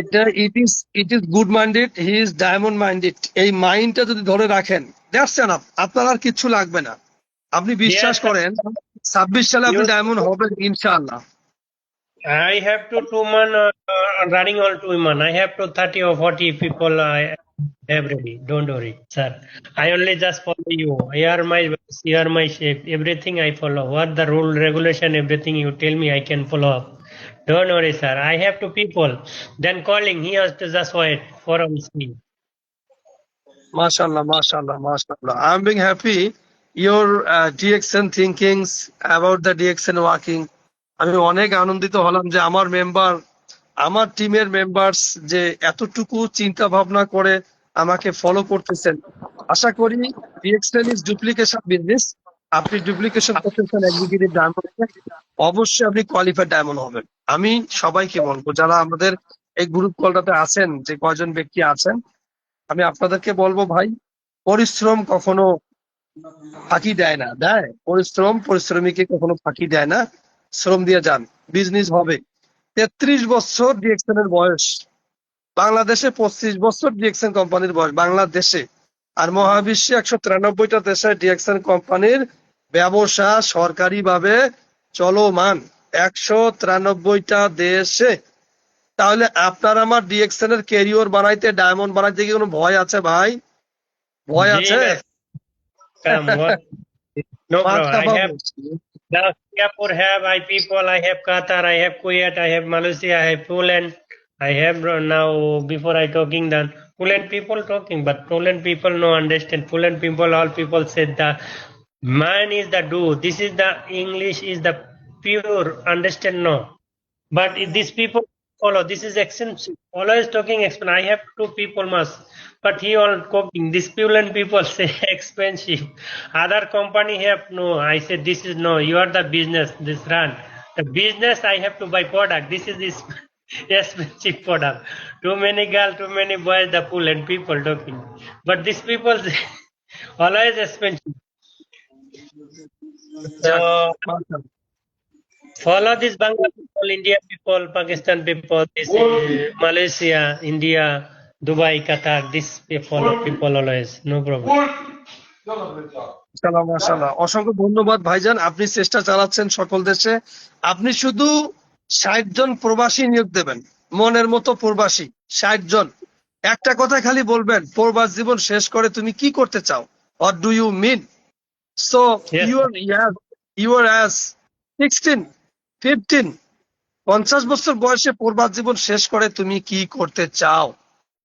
এটা it is it is good minded he is diamond minded এই মাইন্ডটা যদি ধরে রাখেন দ্যাটস এনাফ আপনার আর কিছু লাগবে না আপনি বিশ্বাস করেন ছাব্বিশ সালে আপনি ডায়মন্ড হবেন ইনশাআল্লাহ I have to two man uh, uh, running on two man. I have to thirty or forty people. I have ready. Don't worry, sir. I only just follow you. You are my you are my shape. Everything I follow. What the rule, regulation, everything you tell me, I can follow up. Don't worry, sir. I have two people. Then calling. He has to just wait for him. See. MashaAllah, MashaAllah, MashaAllah. I'm being happy your uh, DXN thinkings about the DXN working. আমি অনেক আনন্দিত হলাম যে আমার member আমার টিমের members যে এতটুকু চিন্তা ভাবনা করে আমাকে ফলো করতেছেন আশা করি ডিএক্সএল ইজ ডুপ্লিকেশন বিজনেস আপনি ডুপ্লিকেশন করতেছেন এক্সিকিউটিভ ডায়মন্ড অবশ্যই আপনি কোয়ালিফাইড ডায়মন্ড হবেন। আমি সবাইকে বলব, যারা আমাদের এই গ্রুপ কলটাতে আছেন, যে কয়জন ব্যক্তি আছেন, আমি আপনাদেরকে বলব ভাই, পরিশ্রম কখনো ফাঁকি দেয় না। দেয়, পরিশ্রম, পরিশ্রমীকে কখনো ফাঁকি দেয় না। শ্রম দিয়ে যান বিজনেস হবে। তেত্রিশ বছর ডিএক্সএন এর বয়স। বাংলাদেশে পঁচিশ বছর ডিএক্সএন কোম্পানির বয়স। বাংলাদেশে। আর মহাবিশ্বে একশো তিরানব্বইটা দেশে ডিএক্সএন কোম্পানির ব্যবসা সরকারিভাবে চলমান একশো তিরানব্বইটা দেশে। তাহলে আপনার আমার ডিএক্সন এর কেরিয়র বানাইতে ডায়মন্ড বানাইতে কি কোনো ভয় আছে ভাই? ভয় আছে? Singapore I people I have I have now before I talking than Poland people talking but Poland people no understand Poland people all people set the man is the do. This is the English is the pure understand no. But these people follow, this is expensive. Always talking expensive. I have two people must, but he all cooking. These Poland people say expensive. Other company have no. I said this is no. You are the business. This run. The business I have to buy product. This is this expensive product. Too many girl, too many boys. The Poland people talking, but these people say always expensive. So follow this Bangla people, India people, Pakistan people, this uh, Malaysia, India, Dubai, Qatar. This people, people always, no problem. অসংখ্য ধন্যবাদ ভাইজান। আপনি চেষ্টা চালাচ্ছেন সকল দেশে। আপনি শুধু ষাট জন প্রবাসী নিয়োগ দেবেন। মনের মতো প্রবাসী ষাট জন। একটা কথা খালি বলবেন প্রবাস জীবন শেষ করে তুমি কি করতে চাও? What do you mean so Yes. Your your as sixteen fifteen পঞ্চাশ বছর বয়সে প্রবাস জীবন শেষ করে তুমি কি করতে চাও?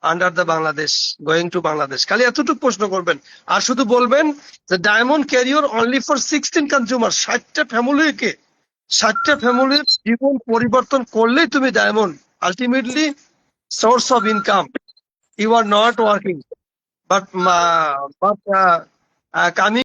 Under the Bangladesh going to Bangladesh খালি এতটুকু প্রশ্ন করবেন। আর শুধু বলবেন যে diamond career only for sixteen consumer ষাটটা ফ্যামিলিকে ষাটটা ফ্যামিলির জীবন পরিবর্তন করলেই তুমি diamond ultimately source of income you are not working but but coming